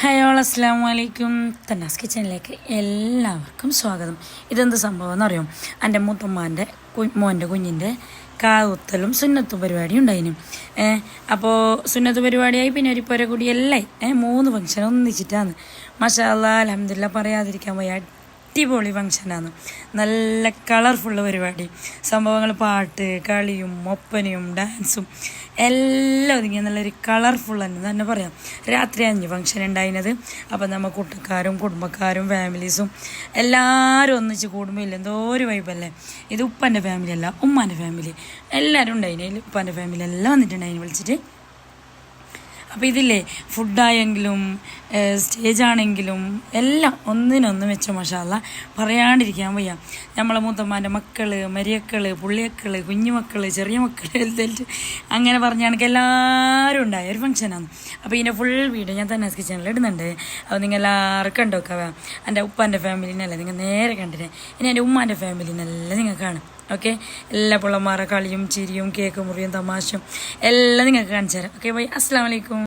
ഹയോ അസ്സാം വലൈക്കും തന്നാസ് കിച്ചണിലേക്ക് എല്ലാവർക്കും സ്വാഗതം. ഇതെന്ത് സംഭവം എന്നറിയാം എന്റെ മൂത്തമ്മാന്റെ മോന്റെ കുഞ്ഞിന്റെ കാവുത്തലും സുന്നത്തും പരിപാടി ഉണ്ടായിന്. അപ്പോൾ സുന്നത്ത് പരിപാടിയായി പിന്നെ ഒരു പുര കൂടി എല്ലാം ഏഹ് മൂന്ന് ഫംഗ്ഷൻ ഒന്നിച്ചിട്ടാണ്. മഷാ അല്ലാ അലഹമില്ല പറയാതിരിക്കാൻ പോയി അടിപൊളി ഫംഗ്ഷനാണ്. നല്ല കളർഫുള്ള് പരിപാടി. സംഭവങ്ങൾ പാട്ട് കളിയും ഒപ്പനയും ഡാൻസും എല്ലാം ഒതുങ്ങിയ നല്ലൊരു കളർഫുൾ തന്നെ. തന്നെ പറയാം. രാത്രി അഞ്ച് ഫംഗ്ഷൻ ഉണ്ടായിരുന്നത്. അപ്പം നമ്മൾ കൂട്ടുകാരും കുടുംബക്കാരും ഫാമിലീസും എല്ലാവരും ഒന്നിച്ച് കൂടുമ്പോൾ ഇല്ല. എന്തോ ഒരു വൈബല്ലേ ഇത് ഉപ്പന്റെ ഫാമിലി അല്ല ഉമ്മാന്റെ ഫാമിലി എല്ലാവരും ഉണ്ടായിന്. ഉപ്പാന്റെ ഫാമിലി എല്ലാം വന്നിട്ടുണ്ടായിന് വിളിച്ചിട്ട്. അപ്പോൾ ഇതില്ലേ ഫുഡായെങ്കിലും സ്റ്റേജ് ആണെങ്കിലും എല്ലാം ഒന്നിനൊന്ന് വെച്ച മഷാല പറയാണ്ടിരിക്കാൻ വയ്യ. നമ്മളെ മൂത്തമ്മാന്റെ മക്കൾ മരിയക്കൾ പുള്ളിയക്കൾ കുഞ്ഞുമക്കൾ ചെറിയ മക്കൾ എഴുതേറ്റ് അങ്ങനെ പറഞ്ഞാണെങ്കിൽ എല്ലാവരും ഉണ്ടായ. ഒരു ഫംഗ്ഷനാണ്. അപ്പോൾ ഇതിന്റെ ഫുൾ വീഡിയോ ഞാൻ തന്നെ കിച്ചണിൽ ഇടുന്നുണ്ട്. അപ്പോൾ നിങ്ങൾ എല്ലാവർക്കും കണ്ടോക്കാവ എന്റെ ഉപ്പാന്റെ ഫാമിലിനല്ല നിങ്ങൾ നേരെ കണ്ടിട്ട് ഇനി എന്റെ ഉമ്മാന്റെ ഫാമിലിനെല്ലാം നിങ്ങൾ കാണും ഓക്കെ? എല്ലാ പിള്ളമാരെ കളിയും ചിരിയും കേക്ക് മുറിയും തമാശയും എല്ലാം നിങ്ങൾക്ക് കാണിച്ചു തരാം. Okay bye. അസ്സാം വലൈക്കും